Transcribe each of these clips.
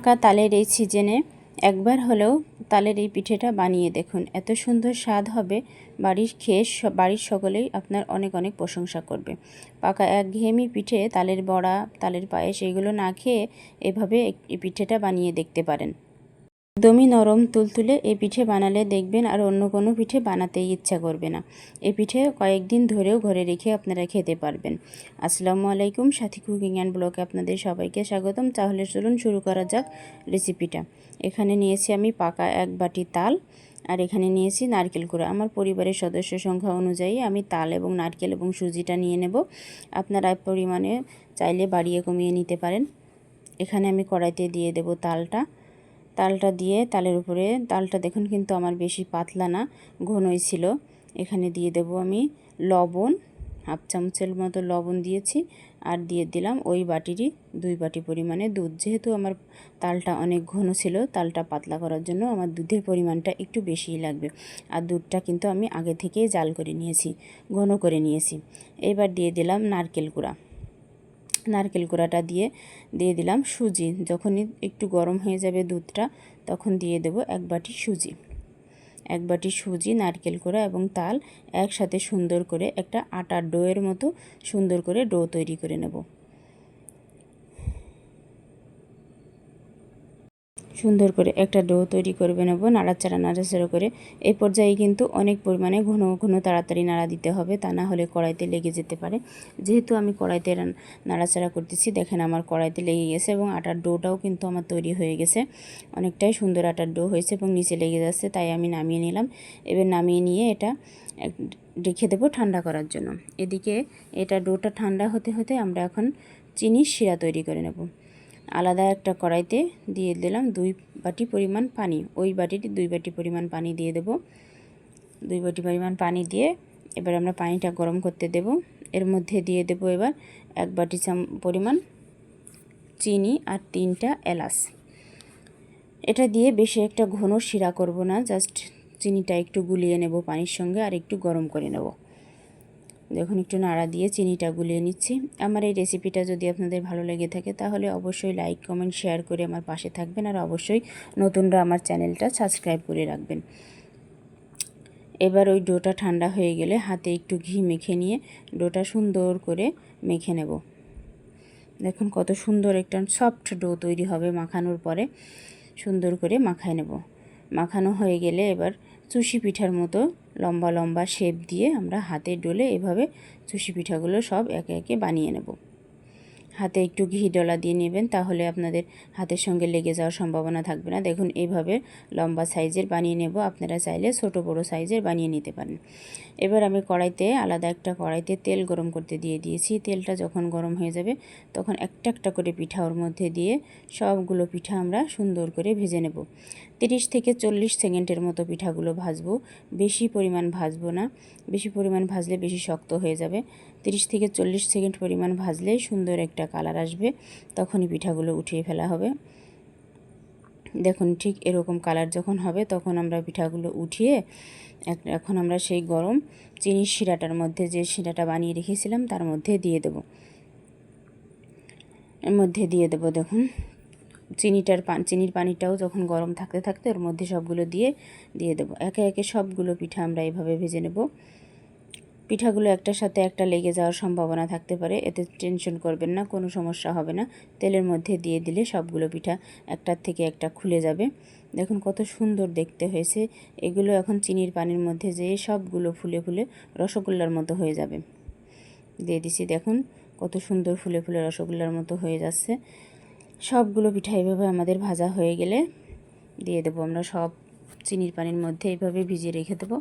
পাকা তালের এই সিজনে একবার হলেও তালের এই পিঠেটা বানিয়ে দেখুন। এত সুন্দর স্বাদ হবে, বাড়ির খেয়ে বাড়ির সকলেই আপনার অনেক অনেক প্রশংসা করবে। পাকা একঘেয়েমি পিঠে তালের বড়া, তালের পায়েস, এগুলো না খেয়ে এভাবে এই পিঠেটা বানিয়ে দেখতে পারেন। একদমই নরম তুলতুলে এই পিঠে বানালে দেখবেন আর অন্য কোনো পিঠে বানাতেই ইচ্ছা করবে না। এই পিঠে কয়েকদিন ধরেও ঘরে রেখে আপনারা খেতে পারবেন। আসসালামু আলাইকুম, সাথী কুকিং অ্যান্ড ব্লগে আপনাদের সবাইকে স্বাগতম। তাহলে চলুন শুরু করা যাক রেসিপিটা। এখানে নিয়েছি আমি পাকা এক বাটি তাল আর এখানে নিয়েছি নারকেল কুড়া। আমার পরিবারের সদস্য সংখ্যা অনুযায়ী আমি তাল এবং নারকেল এবং সুজিটা নিয়ে নেব। আপনারা পরিমাণে চাইলে বাড়িয়ে কমিয়ে নিতে পারেন। এখানে আমি কড়াইতে দিয়ে দেব তালটা। তালটা দিয়ে তালের উপরে, তালটা দেখুন কিন্তু আমার বেশি পাতলা না, ঘনই ছিল। এখানে দিয়ে দেব আমি লবণ, হাফ চামচের মতো লবণ দিয়েছি আর দিয়ে দিলাম ওই বাটিরই দুই বাটি পরিমাণে দুধ। যেহেতু আমার তালটা অনেক ঘন ছিল, তালটা পাতলা করার জন্য আমার দুধের পরিমাণটা একটু বেশিই লাগবে। আর দুধটা কিন্তু আমি আগে থেকেই জাল করে নিয়েছি, ঘন করে নিয়েছি। এবার দিয়ে দিলাম নারকেল কুড়া নারকেল গুঁড়াটা দিয়ে দিয়ে দিলাম সুজি। যখনই একটু গরম হয়ে যাবে দুধটা, তখন দিয়ে দেব এক বাটি সুজি। এক বাটি সুজি, নারকেল কোড়া এবং তাল একসাথে সুন্দর করে একটা আটার ডোয়ের মতো সুন্দর করে ডো তৈরি করে নেব। সুন্দর করে একটা ডো তৈরি করবে নেব, নাড়াচাড়া নাড়াচাড়া করে। এই পর্যায়ে কিন্তু অনেক পরিমাণে ঘন ঘন তাড়াতাড়ি নাড়া দিতে হবে, তা না হলে কড়াইতে লেগে যেতে পারে। যেহেতু আমি কড়াইতে নাড়াচাড়া করতেছি, দেখেন আমার কড়াইতে লেগে গেছে এবং আটার ডোটাও কিন্তু আমার তৈরি হয়ে গেছে। অনেকটাই সুন্দর আটার ডো হয়েছে এবং নিচে লেগে যাচ্ছে, তাই আমি নামিয়ে নিলাম। এবার নামিয়ে নিয়ে এটা রেখে দেবো ঠান্ডা করার জন্য। এদিকে এটা ডোটা ঠান্ডা হতে হতে আমরা এখন চিনির শিরা তৈরি করে নেব। আলাদা একটা কড়াইতে দিয়ে দিলাম দুই বাটি পরিমাণ পানি। ওই বাটিটি দুই বাটি পরিমাণ পানি দিয়ে দেব। দুই বাটি পরিমাণ পানি দিয়ে এবার আমরা পানিটা গরম করতে দেব। এর মধ্যে দিয়ে দেব এবার এক বাটি চাম পরিমাণ চিনি আর তিনটা এলাচ। এটা দিয়ে বেশি একটা ঘন শিরা করব না, জাস্ট চিনিটা একটু গুলিয়ে নেব পানির সঙ্গে আর একটু গরম করে নেব। দেখুন, একটু নাড়া দিয়ে চিনিটা গুলিয়ে নিচ্ছি। আমার এই রেসিপিটা যদি আপনাদের ভালো লেগে থাকে, তাহলে অবশ্যই লাইক কমেন্ট শেয়ার করে আমার পাশে থাকবেন আর অবশ্যই নতুনরা আমার চ্যানেলটা সাবস্ক্রাইব করে রাখবেন। এবার ওই ডোটা ঠান্ডা হয়ে গেলে হাতে একটু ঘি মেখে নিয়ে ডোটা সুন্দর করে মেখে নেব। দেখুন, কত সুন্দর একটা সফট ডো তৈরি হবে মাখানোর পরে। সুন্দর করে মাখায় নেব। মাখানো হয়ে গেলে এবার চুষি পিঠার মতো লম্বা লম্বা শেপ দিয়ে আমরা হাতে ডলে এভাবে চুষি পিঠাগুলো সব একে একে বানিয়ে নেব। হাতে একটু ঘি ডলা দিয়ে নেবেন, তাহলে আপনাদের হাতের সঙ্গে লেগে যাওয়ার সম্ভাবনা থাকবে না। দেখুন এইভাবে লম্বা সাইজের বানিয়ে নেব। আপনারা চাইলে ছোট বড় সাইজের বানিয়ে নিতে পারেন। এবার আমি কড়াইতে আলাদা একটা কড়াইতে তেল গরম করতে দিয়ে দিয়েছি। তেলটা যখন গরম হয়ে যাবে, তখন একটা একটা করে পিঠা ওর মধ্যে দিয়ে সবগুলো পিঠা আমরা সুন্দর করে ভেজে নেব। তিরিশ থেকে চল্লিশ সেকেন্ডের মতো পিঠাগুলো ভাজবো। বেশি পরিমাণ ভাজবো না। বেশি পরিমাণ ভাজলে বেশি শক্ত হয়ে যাবে। তিরিশ থেকে চল্লিশ সেকেন্ড পরিমাণ ভাজলেই সুন্দর একটা কালার আসবে। তখনই পিঠাগুলো উঠিয়ে ফেলা হবে। দেখুন, ঠিক এরকম কালার যখন হবে, তখন আমরা পিঠাগুলো উঠিয়ে এখন আমরা সেই গরম চিনির শিরাটার মধ্যে যে শিরাটা বানিয়ে রেখেছিলাম, তার মধ্যে দিয়ে দেব। এর মধ্যে দিয়ে দেব, দেখুন। চিনিটার পান চিনির পানিটাও যখন গরম থাকতে থাকতে ওর মধ্যে সবগুলো দিয়ে দিয়ে দেবো। একে একে সবগুলো পিঠা আমরা এভাবে ভেজে নেব। পিঠাগুলো একটার সাথে একটা লেগে যাওয়ার সম্ভাবনা থাকতে পারে, এতে টেনশন করবেন না, কোনো সমস্যা হবে না। তেলের মধ্যে দিয়ে দিলে সবগুলো পিঠা একটার থেকে একটা খুলে যাবে। দেখুন কত সুন্দর দেখতে হয়েছে। এগুলো এখন চিনির পানির মধ্যে যেয়ে সবগুলো ফুলে ফুলে রসগোল্লার মতো হয়ে যাবে। দিয়ে দিছি, দেখুন কত সুন্দর ফুলে ফুলে রসগোল্লার মতো হয়ে যাচ্ছে। সবগুলো পিঠা এভাবে আমাদের ভাজা হয়ে গেলে দিয়ে দেবো আমরা সব চিনির পানির মধ্যে এইভাবে ভিজিয়ে রেখে দেবো।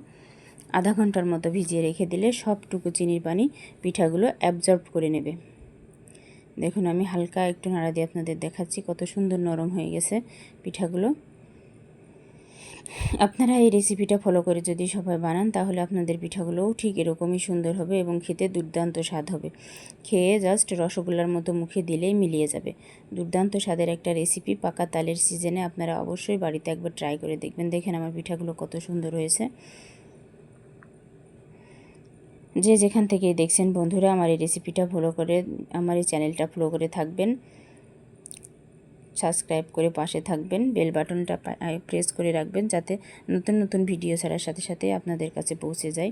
আধা ঘণ্টার মতো ভিজিয়ে রেখে দিলে সবটুকু চিনির পানি পিঠাগুলো অ্যাবজর্ব করে নেবে। দেখুন আমি হালকা একটু নাড়া দিয়ে আপনাদের দেখাচ্ছি কত সুন্দর নরম হয়ে গেছে পিঠাগুলো। আপনারা এই রেসিপিটা ফলো করে যদি সবাই বানান, তাহলে আপনাদের পিঠাগুলোও ঠিক এরকমই সুন্দর হবে এবং খেতে দুর্দান্ত স্বাদ হবে। খেয়ে জাস্ট রসগোল্লার মতো মুখে দিলেই মিলিয়ে যাবে। দুর্দান্ত স্বাদের একটা রেসিপি পাকা তালের সিজনে আপনারা অবশ্যই বাড়িতে একবার ট্রাই করে দেখবেন। দেখেন আমার পিঠাগুলো কত সুন্দর হয়েছে। যে যেখান থেকে দেখছেন বন্ধুরা, আমার এই রেসিপিটা ফলো করে, আমার এই চ্যানেলটা ফলো করে থাকবেন। সাবস্ক্রাইব করে পাশে থাকবেন, বেল বাটনটা প্রেস করে রাখবেন যাতে নতুন নতুন ভিডিও ছাড়ার সাথে সাথে আপনাদের কাছে পৌঁছে যায়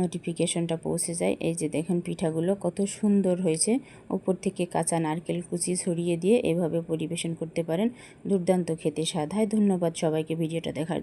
নোটিফিকেশনটা পৌঁছে যায়। এই যে দেখুন পিঠাগুলো কত সুন্দর হয়েছে। ওপর থেকে কাঁচা নারকেল কুচি ছড়িয়ে দিয়ে এভাবে পরিবেশন করতে পারেন। দুর্দান্ত খেতে হয়। ধন্যবাদ সবাইকে ভিডিওটা দেখার